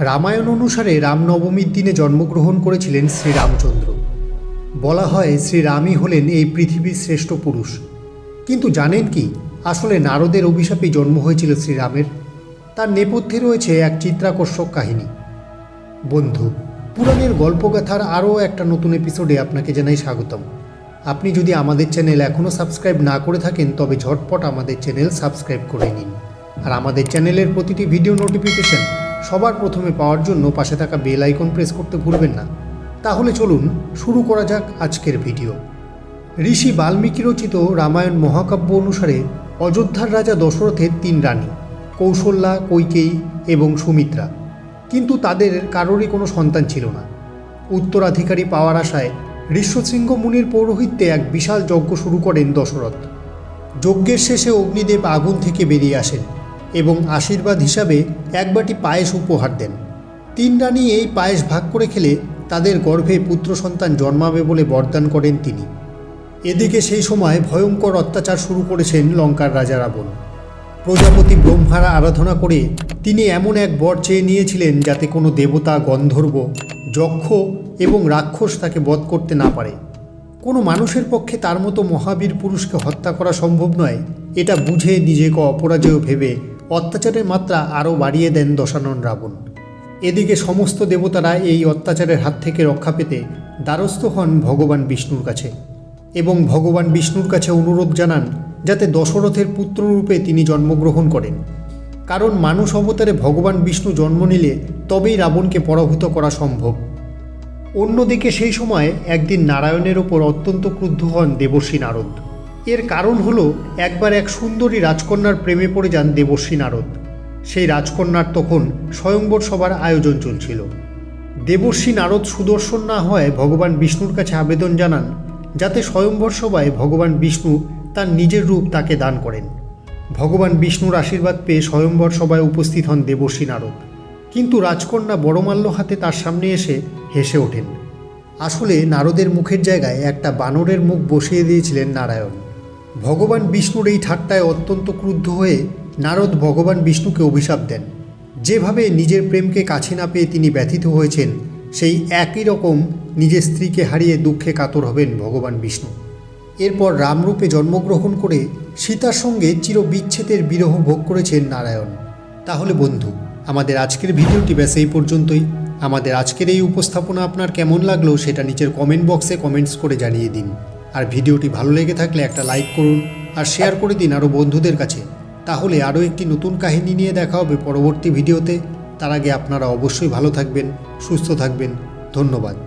রামায়ণ অনুসারে রামনবমীর দিনে জন্মগ্রহণ করেছিলেন শ্রীরামচন্দ্র। বলা হয় শ্রীরামই হলেন এই পৃথিবীর শ্রেষ্ঠ পুরুষ। কিন্তু জানেন কি, আসলে নারদের অভিশাপে জন্ম হয়েছিল শ্রীরামের। তার নেপথ্যে রয়েছে এক চিত্রাকর্ষক কাহিনী। বন্ধু, পুরাণের গল্পগাথার আরও একটা নতুন এপিসোডে আপনাকে জানাই স্বাগতম। আপনি যদি আমাদের চ্যানেল এখনও সাবস্ক্রাইব না করে থাকেন, তবে ঝটপট আমাদের চ্যানেল সাবস্ক্রাইব করে নিন। আর আমাদের চ্যানেলের প্রতিটি ভিডিও নোটিফিকেশন সবার প্রথমে পাওয়ার জন্য পাশে থাকা বেল আইকন প্রেস করতে ভুলবেন না। তাহলে চলুন শুরু করা যাক আজকের ভিডিও। ঋষি বাল্মীকি রচিত রামায়ণ মহাকাব্য অনুসারে অযোধ্যার রাজা দশরথের তিন রানী, কৌশল্যা, কৈকেয়ী এবং সুমিত্রা। কিন্তু তাদের কারোরই কোনো সন্তান ছিল না। উত্তরাধিকারী পাওয়ার আশায় ঋষ্যশৃঙ্গ মুনির পৌরোহিত্যে এক বিশাল যজ্ঞ শুরু করেন দশরথ। যজ্ঞের শেষে অগ্নিদেব আগুন থেকে বেরিয়ে আসেন। এবং আশীর্বাদ হিসাবে এক বাটি পায়েস উপহার দেন। তিন রানী এই পায়েস ভাগ করে খেলে তাদের গর্ভে পুত্র সন্তান জন্মাবে বলে বরদান করেন তিনি। এদিকে সেই সময় ভয়ঙ্কর অত্যাচার শুরু করেছেন লঙ্কার রাজা রাবণ। প্রজাপতি ব্রহ্মার আরাধনা করে তিনি এমন এক বর চেয়ে নিয়েছিলেন যাতে কোনো দেবতা, গন্ধর্ব, যক্ষ এবং রাক্ষস তাকে বধ করতে না পারে। কোনো মানুষের পক্ষে তার মতো মহাবীর পুরুষকে হত্যা করা সম্ভব নয়, এটা বুঝে নিজেকে অপরাজেয় ভেবে অত্যাচারের মাত্রা আরও বাড়িয়ে দেন দশানন রাবণ। এদিকে সমস্ত দেবতারা এই অত্যাচারের হাত থেকে রক্ষা পেতে দ্বারস্থ হন ভগবান বিষ্ণুর কাছে এবং ভগবান বিষ্ণুর কাছে অনুরোধ জানান যাতে দশরথের পুত্ররূপে তিনি জন্মগ্রহণ করেন। কারণ মানুষ অবতারে ভগবান বিষ্ণু জন্ম নিলে তবেই রাবণকে পরাভূত করা সম্ভব। অন্যদিকে সেই সময় একদিন নারায়ণের ওপর অত্যন্ত ক্রুদ্ধ হন দেবর্ষী নারদ। এর কারণ হলো একবার এক সুন্দরী রাজকন্যার প্রেমে পড়ে যান দেবশ্রী নারদ। সেই রাজকন্যার তখন স্বয়ংবর সভার আয়োজন চলছিল। দেবশ্রী নারদ সুদর্শন না হওয়ায় ভগবান বিষ্ণুর কাছে আবেদন জানান, যাতে স্বয়ংবর সভায় ভগবান বিষ্ণু তার নিজের রূপ তাকে দান করেন। ভগবান বিষ্ণুর আশীর্বাদ পেয়ে স্বয়ংবর সভায় উপস্থিত হন দেবশ্রী নারদ। কিন্তু রাজকন্যা বড়মাল্য হাতে তার সামনে এসে হেসে ওঠেন। আসলে নারদের মুখের জায়গায় একটা বানরের মুখ বসিয়ে দিয়েছিলেন নারায়ণ। ভগবান বিষ্ণুর এই ঠাট্টায় অত্যন্ত ক্রুদ্ধ হয়ে নারদ ভগবান বিষ্ণুকে অভিশাপ দেন। যেভাবে নিজের প্রেমকে কাছে না পেয়ে তিনি ব্যথিত হয়েছেন, সেই একই রকম নিজের স্ত্রীকে হারিয়ে দুঃখে কাতর হবেন ভগবান বিষ্ণু। এরপর রামরূপে জন্মগ্রহণ করে সীতার সঙ্গে চিরবিচ্ছেদের বিরহ ভোগ করেছেন নারায়ণ। তাহলে বন্ধু, আমাদের আজকের ভিডিওটি ব্যাস এই পর্যন্তই। আমাদের আজকের এই উপস্থাপনা আপনার কেমন লাগল সেটা নিচের কমেন্ট বক্সে কমেন্টস করে জানিয়ে দিন। আর ভিডিওটি ভালো লেগে থাকলে একটা লাইক করুন আর শেয়ার করে দিন আরও বন্ধুদের কাছে। তাহলে আরও একটি নতুন কাহিনী নিয়ে দেখা হবে পরবর্তী ভিডিওতে। তার আগে আপনারা অবশ্যই ভালো থাকবেন, সুস্থ থাকবেন। ধন্যবাদ।